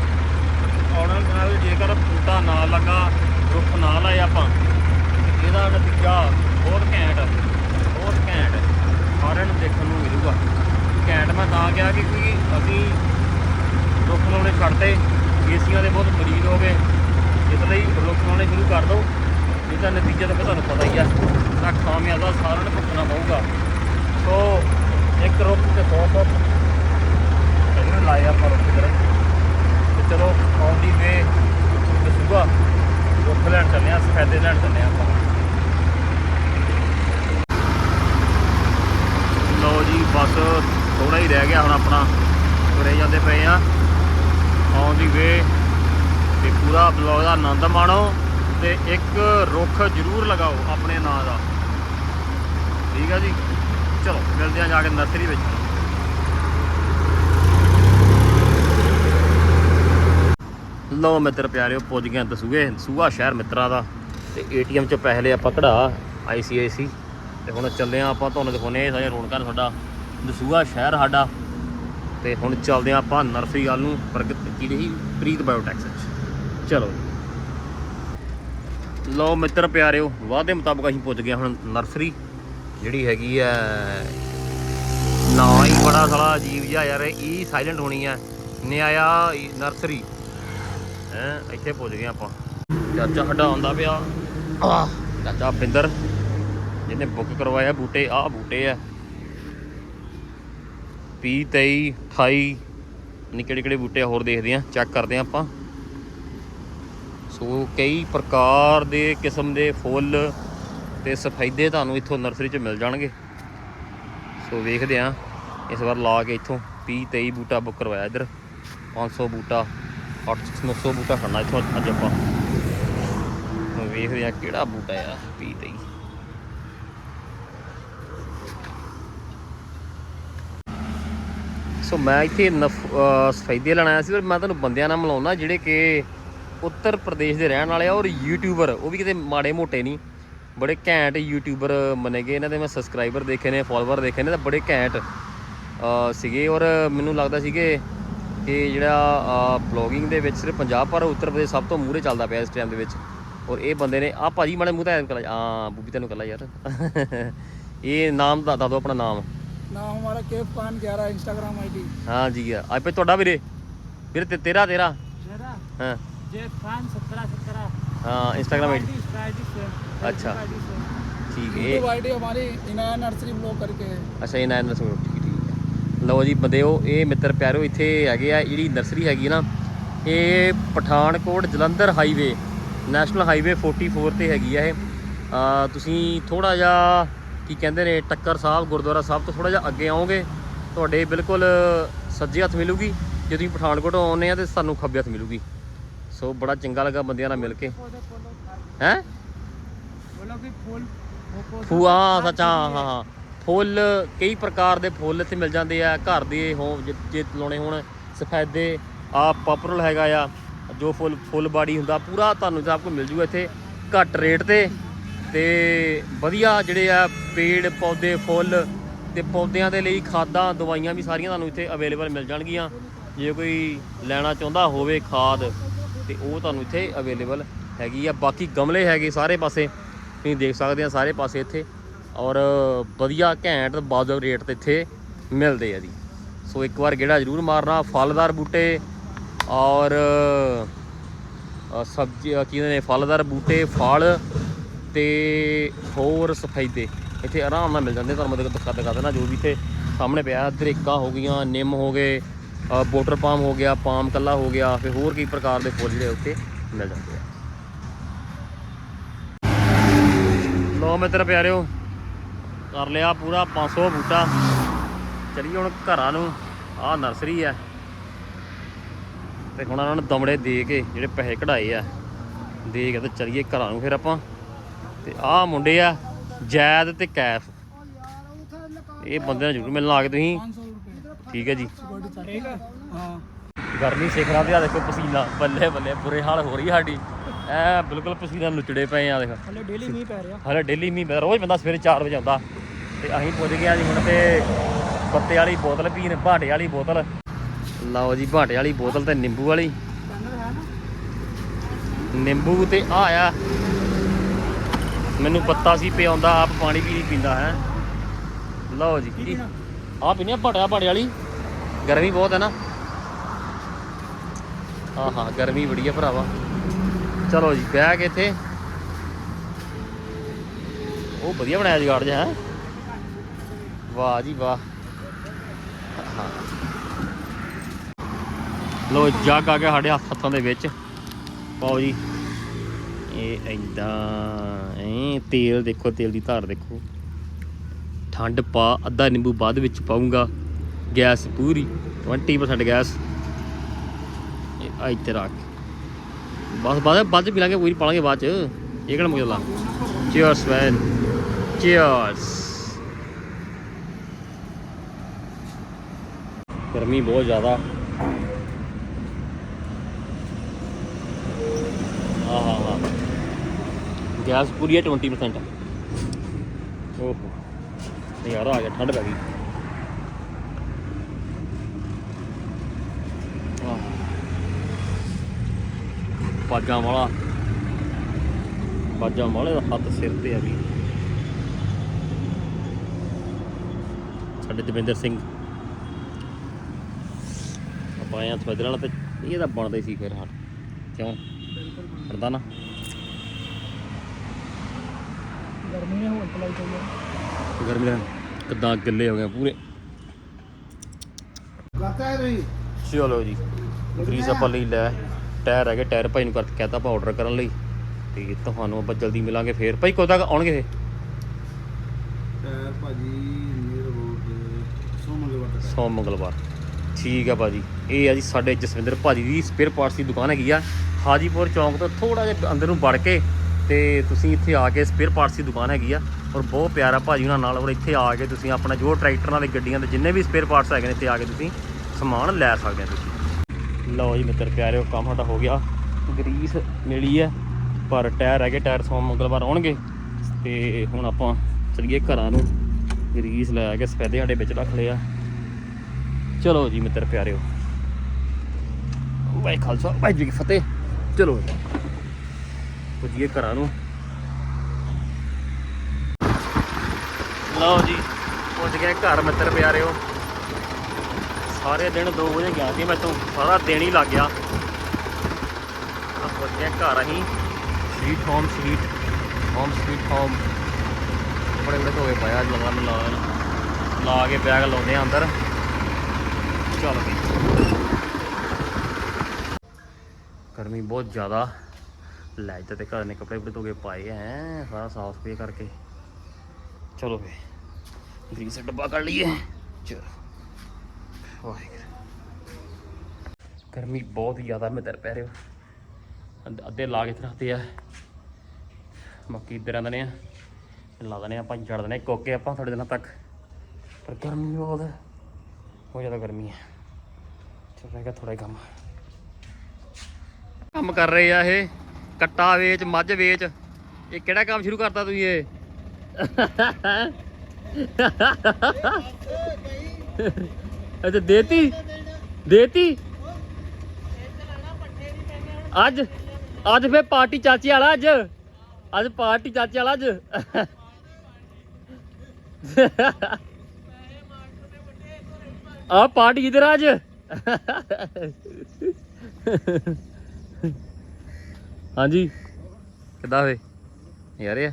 S1: ਆਉਣ ਵਾਲੇ ਦਿਨਾਂ ਵਿੱਚ ਜੇਕਰ ਬੂਟਾ ਨਾ ਲੱਗਾ, ਰੁੱਖ ਨਾ ਲਾਏ ਆਪਾਂ, ਇਹਦਾ ਨਤੀਜਾ ਬਹੁਤ ਘੈਂਟ ਬਹੁਤ ਘੈਂਟ। ਸਾਰਿਆਂ ਨੂੰ ਦੇਖਣ ਨੂੰ ਮਿਲੂਗਾ। ਘੈਂਟ ਮੈਂ ਤਾਂ ਕਿਹਾ ਕਿ ਕਿਉਂਕਿ ਅਸੀਂ ਰੁੱਖ ਲਾਉਣੇ ਛੱਡਦੇ ਏਸੀਆਂ ਦੇ ਬਹੁਤ ਮਰੀਜ਼ ਹੋ ਗਏ। ਇਸ ਲਈ ਰੁੱਖ ਲਾਉਣੇ ਸ਼ੁਰੂ ਕਰ ਦਿਓ। ਇਹਦਾ ਨਤੀਜਾ ਤਾਂ ਤੁਹਾਨੂੰ ਪਤਾ ਹੀ ਆ। ਤਾਂ ਖਾਮਿਆਜ਼ਾ ਸਾਰਿਆਂ ਨੂੰ ਭੁਗਤਣਾ ਪਊਗਾ। ਸੋ, ਇੱਕ ਰੁੱਖ ਤੇ ਬਹੁਤ ਬਹੁਤ ਇਹਨੂੰ ਆਪਾਂ ਰੁੱਖ ਕਰ ਤੇ ਚਲੋ ਆਨ ਦੀ ਵੇ ਦਸੂਗਾ ਰੁੱਖ ਲੈਣ ਚੱਲੇ ਆ, ਸਫੈਦੇ ਲੈਣ ਚੱਲੇ ਆ ਆਪਾਂ। ਲਓ ਜੀ, ਬਸ ਥੋੜਾ ਹੀ ਰਹਿ ਗਿਆ ਹੁਣ ਆਪਣਾ। ਤੁਰੇ ਜਾਂਦੇ ਪਏ ਆ। ਆਨ ਦੀ ਵੇ ਤੇ ਪੂਰਾ ਬਲੌਗ ਦਾ ਆਨੰਦ ਮਾਣੋ ਤੇ ਇੱਕ ਰੁੱਖ ਜ਼ਰੂਰ ਲਗਾਓ ਆਪਣੇ ਨਾਂ ਦਾ। ਠੀਕ ਆ ਜੀ? ਚਲੋ, ਮਿਲਦੇ ਆ ਜਾ ਕੇ ਨਰਸਰੀ ਵਿੱਚ। ਲਓ ਮਿੱਤਰ ਪਿਆਰਿਓ ਪੁੱਜ ਗਏ ਹਾਂ ਦਸੂਏ ਦਸੂਆ ਸ਼ਹਿਰ ਮਿੱਤਰਾਂ ਦਾ ਤੇ ਏਟੀਐਮ ਚ ਪੈਸੇ ਲਏ ਆਪਾਂ ਕਢਾ ਆਈਸੀਆਈਸੀ ਤੇ ਹੁਣ ਚੱਲੇ ਆ ਆਪਾਂ ਤੁਹਾਨੂੰ ਦਿਖਾਉਨੇ ਸਾਰੇ ਰੌਣਕਾਂ ਨੂੰ ਸਾਡਾ ਦਸੂਹਾ ਸ਼ਹਿਰ ਸਾਡਾ। ਤੇ ਹੁਣ ਚੱਲਦੇ ਆ ਆਪਾਂ ਨਰਸਰੀ ਵੱਲ ਨੂੰ ਪ੍ਰਗਤ ਕੀ ਰਹੀ ਪ੍ਰੀਤ ਬਾਇਓਟੈਕਸ 'ਚ ਚਲੋ ਲਓ ਮਿੱਤਰ ਪਿਆਰਿਓ, ਵਾਅਦੇ ਮੁਤਾਬਕ ਅਸੀਂ ਪੁੱਜ ਗਏ ਹੁਣ ਨਰਸਰੀ, ਜਿਹੜੀ ਹੈਗੀ ਐ, ਨਾ ਹੀ ਬੜਾ ਸਾਲਾ ਅਜੀਬ ਜਿਹਾ ਯਾਰ, ਇਹ ਸਾਇਲੈਂਟ ਹੋਣੀ ਐ। ਨਿਆਇਆ ਨਰਸਰੀ। ਹੈ ਇੱਥੇ ਪੁੱਜ ਗਏ ਆਪਾਂ। ਚਾਚਾ ਸਾਡਾ ਆਉਂਦਾ ਪਿਆ। ਆਹ, ਚਾਚਾ ਬਿੰਦਰ ਜਿਹਨੇ ਬੁੱਕ ਕਰਵਾਇਆ ਬੂਟੇ ਆਹ ਬੂਟੇ ਆ। 20 23 28 ਨੀ ਕਿਹੜੇ ਬੂਟੇ ਹੋਰ ਦੇਖਦੇ ਆ ਚੈੱਕ ਕਰਦੇ ਆ ਆਪਾਂ। ਸੋ ਕਈ ਪ੍ਰਕਾਰ ਦੇ ਕਿਸਮ ਦੇ ਫੁੱਲ ਤੇ ਸਫੈਦੇ ਤੁਹਾਨੂੰ ਇੱਥੋਂ ਨਰਸਰੀ 'ਚ ਮਿਲ ਜਾਣਗੇ। ਸੋ ਵੇਖਦੇ ਆ ਇਸ ਵਾਰ ਲਾ ਕੇ ਇੱਥੋਂ 30 23 ਬੂਟਾ ਬੁੱਕ ਕਰਵਾਇਆ ਇੱਧਰ। 500 ਬੂਟਾ। 800 900 ਬੂਟਾ ਖੜਨਾ ਇੱਥੋਂ ਅੱਜ ਆਪਾਂ। ਵੇਖਦੇ ਆ ਕਿਹੜਾ ਬੂਟਾ ਆ 30 23 ਸੋ ਮੈਂ ਇੱਥੇ ਨਫ- ਅਹ ਸਫੈਦੇ ਲੈਣ ਆਇਆ ਸੀ ਪਰ ਮੈਂ ਤੁਹਾਨੂੰ ਬੰਦਿਆਂ ਨਾਲ ਮਿਲਾਉਣਾ, ਜਿਹੜੇ ਕਿ ਉੱਤਰ ਪ੍ਰਦੇਸ਼ ਦੇ ਰਹਿਣ ਵਾਲੇ ਆ ਔਰ ਯੂਟਿਊਬਰ ਉਹ ਵੀ ਕਿਤੇ ਮਾੜੇ ਮੋਟੇ ਨਹੀਂ। ਬੜੇ ਘੈਂਟ ਯੂਟਿਊਬਰ ਮੰਨੇ ਗਏ ਇਹਨਾਂ ਦੇ ਮੈਂ ਸਬਸਕ੍ਰਾਈਬਰ ਦੇਖੇ ਨੇ ਫਾਲੋਅਰ ਦੇਖੇ ਨੇ ਤਾਂ ਬੜੇ ਘੈਂਟ ਸੀਗੇ ਔਰ ਮੈਨੂੰ ਲੱਗਦਾ ਸੀਗੇ ਕਿ ਜਿਹੜਾ ਬਲੌਗਿੰਗ ਦੇ ਵਿੱਚ ਸਿਰਫ ਪੰਜਾਬ ਪਰ ਉੱਤਰ ਪ੍ਰਦੇਸ਼ ਸਭ ਤੋਂ ਮੂਹਰੇ ਚੱਲਦਾ ਪਿਆ ਇਸ ਟਾਈਮ ਦੇ ਵਿੱਚ ਔਰ ਇਹ ਬੰਦੇ ਨੇ ਆ ਭਾਜੀ ਮਾੜੇ ਮੂੰਹ ਤਾਂ ਕਰ ਆ ਬੂਬੀ ਤੈਨੂੰ ਕੱਲਾ ਯਾਰ ਇਹ ਨਾਮ ਦਾ ਦੱਸ ਦਿਓ ਆਪਣਾ ਨਾਮ
S2: ਨਾਮ ਹਮਾਰਾ ਕੇਫ ਖਾਨ 11 ਇੰਸਟਾਗ੍ਰਾਮ ਆਈਡੀ
S1: ਹਾਂ ਜੀ ਆ ਅੱਜ ਪੇ ਤੁਹਾਡਾ ਵੀਰੇ ਵੀਰੇ ਤੇ ਤੇਰਾ ਤੇਰਾ
S2: मेरा
S1: ਹਾਂ
S2: जेफ खान 17 17
S1: ਹਾਂ ਇੰਸਟਾਗ੍ਰਾਮ ਆਈਡੀ
S2: आईडी से
S1: अच्छा। ਠੀਕ ਹੈ
S2: यूट्यूब आईडी हमारी इनाया नर्सरी ब्लॉग करके है
S1: ਅੱਛਾ ਇਹ ਨਾਇਨ ਲਓ ਜੀ ਬੰਦਿਓ ਇਹ ਮਿੱਤਰ ਪਿਆਰੋ ਇੱਥੇ ਹੈਗੇ ਆ ਜਿਹੜੀ ਨਰਸਰੀ ਹੈਗੀ ਨਾ ਇਹ Pathankot Jalandhar highway national highway 44 ਤੇ ਹੈਗੀ ਆ ਇਹ। ਤੁਸੀਂ ਥੋੜਾ ਜਿਹਾ ਕੀ ਕਹਿੰਦੇ ਨੇ ਟੱਕਰ ਸਾਹਿਬ ਗੁਰਦੁਆਰਾ ਸਾਹਿਬ ਤੋਂ ਥੋੜਾ ਜਿਹਾ ਅੱਗੇ ਆਓਗੇ ਤੁਹਾਡੇ ਬਿਲਕੁਲ ਸੱਜੇ ਹੱਥ ਮਿਲੂਗੀ। ਜੇ ਤੁਸੀਂ ਪਠਾਨਕੋਟ ਆਉਂਦੇ ਆ ਤੇ ਸਾਨੂੰ ਖੱਬੇ ਹੱਥ ਮਿਲੂਗੀ। ਸੋ ਬੜਾ ਚੰਗਾ ਲੱਗਾ ਬੰਦਿਆਂ ਨਾਲ ਮਿਲ ਕੇ। ਹੈ?
S2: ਬੋਲੋ ਕਿ ਫੁੱਲ
S1: ਫੂਆ ਸੱਚਾ ਹਾਂ ਹਾਂ। ਫੁੱਲ, ਕਈ ਪ੍ਰਕਾਰ ਦੇ ਫੁੱਲ ਇੱਥੇ ਮਿਲ ਜਾਂਦੇ ਆ। ਘਰ ਦੇ ਹੋ ਜੇ- ਜੇ ਲਾਉਣੇ ਹੋਣ, ਸਫੈਦੇ ਆ ਪਪਰਲ ਹੈਗਾ ਆ, ਜੋ ਫੁੱਲ ਫੁੱਲ ਬਾੜੀ ਹੁੰਦਾ, ਪੂਰਾ ਤੁਹਾਨੂੰ ਸਭ ਕੁਝ ਮਿਲ ਜੂਗਾ ਇੱਥੇ। ਘੱਟ ਰੇਟ ਤੇ ਤੇ ਵਧੀਆ ਜਿਹੜੇ ਆ ਪੇੜ, ਪੌਦੇ, ਫੁੱਲ, ਤੇ ਪੌਦਿਆਂ ਦੇ ਲਈ ਖਾਦਾਂ, ਦਵਾਈਆਂ ਵੀ ਸਾਰੀਆਂ ਤੁਹਾਨੂੰ ਇੱਥੇ ਅਵੇਲੇਬਲ ਮਿਲ ਜਾਣਗੀਆਂ। ਜੇ ਕੋਈ ਲੈਣਾ ਚਾਹੁੰਦਾ ਹੋਵੇ ਖਾਦ, ਤੇ ਉਹ ਤੁਹਾਨੂੰ ਇੱਥੇ ਅਵੇਲੇਬਲ ਹੈਗੀ ਆ। ਬਾਕੀ ਗਮਲੇ ਹੈਗੇ ਸਾਰੇ ਪਾਸੇ, ਤੁਸੀਂ ਦੇਖ ਸਕਦੇ ਆ ਸਾਰੇ ਪਾਸੇ ਇੱਥੇ। ਔਰ ਵਧੀਆ ਘੈਂਟ ਬਾਜ਼ਬ ਰੇਟ ਤੇ ਇੱਥੇ ਮਿਲਦੇ ਆ ਜੀ। ਸੋ ਇੱਕ ਵਾਰ ਗੇੜਾ ਜ਼ਰੂਰ ਮਾਰਨਾ ਫਲਦਾਰ ਬੂਟੇ ਔਰ ਸਬਜ਼ੀ ਕੀ ਨੇ ਫਲਦਾਰ ਬੂਟੇ ਫਲ ਤੇ ਹੋਰ ਸਫੈਦੇ। ਇੱਥੇ ਆਰਾਮ ਨਾਲ ਮਿਲ ਜਾਂਦੇ ਤੁਹਾਨੂੰ ਮੈਂ ਦਿਖਾ ਦਿਖਾ ਦੇਣਾ ਜੋ ਵੀ ਇੱਥੇ ਸਾਹਮਣੇ ਪਿਆ ਦਰੇਕਾ ਹੋ ਗਈਆਂ ਨਿੰਮ ਹੋ ਗਏ ਅ, ਬੋਟਰ ਪਾਮ ਹੋ ਗਿਆ ਪਾਮ ਕੱਲਾ ਹੋ ਗਿਆ ਫਿਰ ਹੋਰ ਕਈ ਪ੍ਰਕਾਰ ਦੇ ਫੁੱਲ ਜਿਹੜੇ ਉੱਥੇ ਮਿਲ ਜਾਂਦੇ ਆ। ਲੋ ਮਿੱਤਰ ਪਿਆਰਿਓ ਕਰ ਲਿਆ ਪੂਰਾ 500 ਬੂਟਾ। ਚਲੀਏ ਹੁਣ ਘਰਾਂ ਨੂੰ ਆਹ ਨਰਸਰੀ ਆ। ਤੇ ਹੁਣ ਉਹਨਾਂ ਨੂੰ ਦਮੜੇ ਦੇ ਕੇ ਜਿਹੜੇ ਪੈਸੇ ਕਢਾਏ ਆ ਦੇ ਕੇ ਤੇ ਚਲੀਏ ਘਰਾਂ ਨੂੰ ਫਿਰ ਆਪਾਂ। ਤੇ ਆਹ ਮੁੰਡੇ ਆ ਜੈਦ ਤੇ ਕੈਫ। ਇਹ ਬੰਦੇ ਨਾਲ ਜ਼ਰੂਰ ਮਿਲਣ ਆ ਕੇ ਤੁਸੀਂ।
S2: 500 ਰੁਪਏ
S1: ਠੀਕ ਹੈ ਜੀ। ਗਰਮੀ ਸਿਖਰਾਂ ਤੇ ਆ ਦੇਖੋ ਪਸੀਨਾ ਬੱਲੇ ਬੱਲੇ ਬੁਰੇ ਹਾਲ ਹੋ ਰਹੀ ਸਾਡੀ। ਐ ਬਿਲਕੁਲ ਪਸੀਨਾ ਨੁਚੜੇ ਪਏ ਆ ਦੇਖ।
S2: ਹਲੇ ਡੇਲੀ ਮੀਂਹ ਪੈ ਰਿਹਾ।
S1: ਹਾਲੇ ਡੇਲੀ ਮੀਂਹ ਪੈਂਦਾ ਰੋਜ਼ ਬੰਦਾ ਸਵੇਰੇ 4 ਵਜੇ ਆਉਂਦਾ। ਤੇ ਅਸੀਂ ਪੁੱਜ ਗਏ ਜੀ ਹੁਣ ਤੇ ਪੱਤੇ ਵਾਲੀ ਬੋਤਲ ਪੀਣ ਭਾਂਡੇ ਵਾਲੀ ਬੋਤਲ। ਲਓ ਜੀ, ਭਾਂਡੇ ਵਾਲੀ ਬੋਤਲ ਤੇ ਨਿੰਬੂ ਵਾਲੀ। ਨਿੰਬੂ ਤੇ ਆ ਆ ਮੈਨੂੰ ਪੱਤਾ ਸੀ ਪਿਆਉਂਦਾ ਆਪ ਪਾਣੀ ਵੀ ਨਹੀਂ ਪੀਂਦਾ, ਹੈ। ਲਓ ਜੀ, ਕੀ ਆ ਪੀਨੇ ਭਾਂਡਿਆ ਭਾਂਡੇ ਵਾਲੀ? ਗਰਮੀ ਬਹੁਤ ਹੈ ਨਾ। ਹਾਂ ਗਰਮੀ ਬੜੀ ਹੈ ਭਰਾਵਾ। ਚਲੋ ਜੀ, ਬਹਿ ਕੇ ਇੱਥੇ। ਉਹ ਵਧੀਆ ਬਣਾਇਆ ਜਗਾੜ ਜਿਹਾ, ਹੈ। ਵਾਹ ਜੀ ਵਾਹ। ਹਾਂ ਲੋ ਜੱਗ ਆ ਗਿਆ ਸਾਡੇ ਹੱਥਾਂ ਦੇ ਵਿੱਚ। ਪਾਓ ਜੀ। ਇਹ ਐਦਾਂ ਐ ਤੇਲ ਦੇਖੋ, ਤੇਲ ਦੀ ਧਾਰ ਦੇਖੋ। ਠੰਡ ਪਾ, ਅੱਧਾ ਨਿੰਬੂ ਬਾਅਦ ਵਿੱਚ ਪਾਉਂਗਾ ਗੈਸ ਪੂਰੀ 20% ਗੈਸ। ਇਹ ਆ ਇੱਥੇ ਰੱਖ। ਬਸ ਬਾਅਦ ਬਾਅਦ ਚ ਪੀ ਲਾਂਗੇ ਕੋਈ ਨਹੀਂ ਪਾਲਾਂਗੇ ਬਾਅਦ ਚ। ਇਹ ਕਿਹੜਾ ਮੁਕਦਲਾ ਚੀਅਰਸ ਮੈਨ ਚੀਅਰਸ ਗਰਮੀ ਬਹੁਤ ਜ਼ਿਆਦਾ। ਹਾਂ ਹਾਂ ਗੈਸ ਪੂਰੀ ਹੈ 20% ਓਹੋ। ਨਜ਼ਾਰਾ ਆ ਗਿਆ, ਠੰਡ ਪੈ ਗਈ। ਵਾਹ ਬਾਜਾਂ ਵਾਲਾ। ਬਾਜਾਂ ਵਾਲੇ ਦਾ ਹੱਥ ਸਿਰ ਤੇ ਆ ਗਈ ਸਾਡੇ ਦਵਿੰਦਰ ਸਿੰਘ। ਆਪਾਂ ਆਇਆ ਸਵੈਦਰ ਵਾਲਾ ਤੇ ਇਹ ਤਾਂ ਬਣਦਾ ਹੀ ਸੀ ਫਿਰ ਹੱਟ। ਕਿਉਂ? ਕਰਦਾ ਨਾ
S2: ਗਰਮੀ ਨੇ ਪਲਾਈ
S1: ਗਰਮੀ ਦਾ ਕਿੱਦਾਂ ਗਿੱਲੇ ਹੋ ਗਏ ਪੂਰੇ।
S2: ਹੈ
S1: ਚਲੋ ਜੀ ਗਰੀਸ ਆਪਾਂ ਲਈ ਲੈ। ਟਾਇਰ ਹੈਗੇ ਟਾਇਰ ਭਾਈ ਨੂੰ ਕਰ ਕਹਿਤਾ ਆਪਾਂ ਆਰਡਰ ਕਰਨ ਲਈ। ਤੇ ਤੁਹਾਨੂੰ ਆਪਾਂ ਜਲਦੀ ਮਿਲਾਂਗੇ ਫੇਰ। ਭਾਈ ਕਦੋਂ ਤੱਕ ਆਉਣਗੇ ਇਹ?
S3: ਟਾਇਰ ਭਾਜੀ ਸੋਮਵਾਰ ਤੱਕ।
S1: ਸੋਮ ਮੰਗਲਵਾਰ ਠੀਕ ਆ ਭਾਜੀ। ਇਹ ਆ ਜੀ ਸਾਡੇ ਜਸਵਿੰਦਰ ਭਾਜੀ ਦੀ ਸਪੇਅਰ ਪਾਰਟਸ ਦੀ ਦੁਕਾਨ ਹੈਗੀ ਆ। ਹਾਜੀਪੁਰ ਚੌਂਕ ਤੋਂ ਥੋੜਾ ਜਿਹਾ ਅੰਦਰ ਨੂੰ ਵੜ ਕੇ ਤੇ ਤੁਸੀਂ ਇੱਥੇ ਆ ਕੇ ਸਪੇਅਰ ਪਾਰਟਸ ਦੀ ਦੁਕਾਨ ਹੈਗੀ ਆ ਔਰ ਬਹੁਤ ਪਿਆਰਾ ਭਾਜੀ ਉਹਨਾਂ ਨਾਲ ਔਰ ਇੱਥੇ ਆ ਕੇ ਤੁਸੀਂ ਆਪਣਾ ਜੋ ਟਰੈਕਟਰਾਂ ਦੇ ਗੱਡੀਆਂ ਦੇ ਜਿੰਨੇ ਵੀ ਸਪੇਅਰ ਪਾਰਟਸ ਹੈਗੇ ਨੇ ਇੱਥੇ ਆ ਕੇ ਤੁਸੀਂ ਸਮਾਨ ਲੈ ਸਕਦੇ ਆ ਤੁਸੀਂ। ਲਓ ਜੀ ਮਿੱਤਰ ਪਿਆਰਿਓ, ਕੰਮ ਸਾਡਾ ਹੋ ਗਿਆ। ਗਰੀਸ ਮਿਲੀ ਹੈ ਪਰ ਟਾਇਰ ਹੈਗੇ, ਟਾਇਰ ਸੋਮ ਮੰਗਲਵਾਰ ਆਉਣਗੇ। ਤੇ ਹੁਣ ਆਪਾਂ ਚਲੀਏ ਘਰਾਂ ਨੂੰ। ਗਰੀਸ ਲੈ ਕੇ ਸਫੈਦੇ ਸਾਡੇ ਵਿੱਚ ਰੱਖ ਲਿਆ ਚਲੋ ਜੀ ਮਿੱਤਰ ਪਿਆਰਿਓ। ਵਾਹਿ ਖਾਲਸਾ ਵਾਹਿ ਜੀ ਫਤਿਹ। ਚਲੋ ਜੀ। ਪੁੱਜੀਏ ਘਰਾਂ ਨੂੰ। ਲਓ ਜੀ, ਪੁੱਜ ਗਏ ਘਰ ਮਿੱਤਰ ਪਿਆਰਿਓ। ਸਾਰੇ ਦਿਨ 2 ਵਜੇ ਗਿਆ ਸੀ ਮੈਂ ਤੋਂ ਸਾਰਾ ਦਿਨ ਹੀ ਲੱਗ ਗਿਆ। ਆ ਪੁੱਜ ਗਏ ਘਰ ਅਸੀਂ। Sweet home sweet home sweet home ਬੜੇ ਬੜੇ ਧੋਏ ਪਾਇਆ ਲਗਾ ਲਾ ਲਾ ਕੇ ਬੈਗ ਲਾਉਂਦੇ ਆ ਅੰਦਰ। ਚੱਲ। ਬਈ ਗਰਮੀ ਬਹੁਤ ਜ਼ਿਆਦਾ। ਲੈ ਤੇ ਘਰ ਨੇ ਕੱਪੜੇ ਕੁਪੜੇ ਧੋ ਕੇ ਪਾਏ ਐ, ਸਾਰਾ ਸਾਫ਼ ਸਫ਼ਾਈ ਕਰਕੇ। ਚਲੋ ਫੇ ਗਰੀਸ ਡੱਬਾ ਕੱਢ ਲਈਏ। ਚਲੋ, ਵਾਹਿਗੁਰੂ। ਗਰਮੀ ਬਹੁਤ ਜ਼ਿਆਦਾ, ਮੈਂ ਦਰ ਪੈ ਰਿਹਾ ਅੱਧ- ਅੱਧੇ ਲਾ ਕੇ ਤੇ ਰੱਖਦੇ ਆ। ਬਾਕੀ ਇੱਧਰ ਆਂਦੇ ਨੇ ਲਾ ਦਨੇ ਆਪਾਂ, ਜੜ ਦਨੇ ਕੋਕੇ ਆਪਾਂ ਥੋੜੇ ਦਿਨਾਂ ਤੱਕ। ਪਰ ਗਰਮੀ ਬਹੁਤ। ਹੈ ਬਹੁਤ ਜ਼ਿਆਦਾ ਗਰਮੀ ਹੈ। ਚੱਲ ਰਿਹਾ ਥੋੜਾ ਹੀ ਕੰਮ। ਕੰਮ ਕਰ ਰਹੇ ਆ ਇਹ। ਕੱਟਾ ਵੇਚ, ਮੱਝ ਵੇਚ। ਇਹ ਕਿਹੜਾ ਕੰਮ ਸ਼ੁਰੂ ਕਰਤਾ ਤੁਸੀਂ ਇਹ? ਅੱਛਾ, ਦੇਤੀ? ਦੇਤੀ? ਅੱਜ? ਅੱਜ ਫੇ ਪਾਰਟੀ ਚਾਚੀ ਵਾਲਾ ਅੱਜ? ਅੱਜ ਪਾਰਟੀ ਚਾਚੀ ਵਾਲਾ ਅੱਜ? ਆ ਪਾਰਟੀ ਕਿਧਰ ਆ ਅੱਜ? ਹਾਂਜੀ। ਕਿੱਦਾਂ ਵੇ ਯਾਰ ਇਹ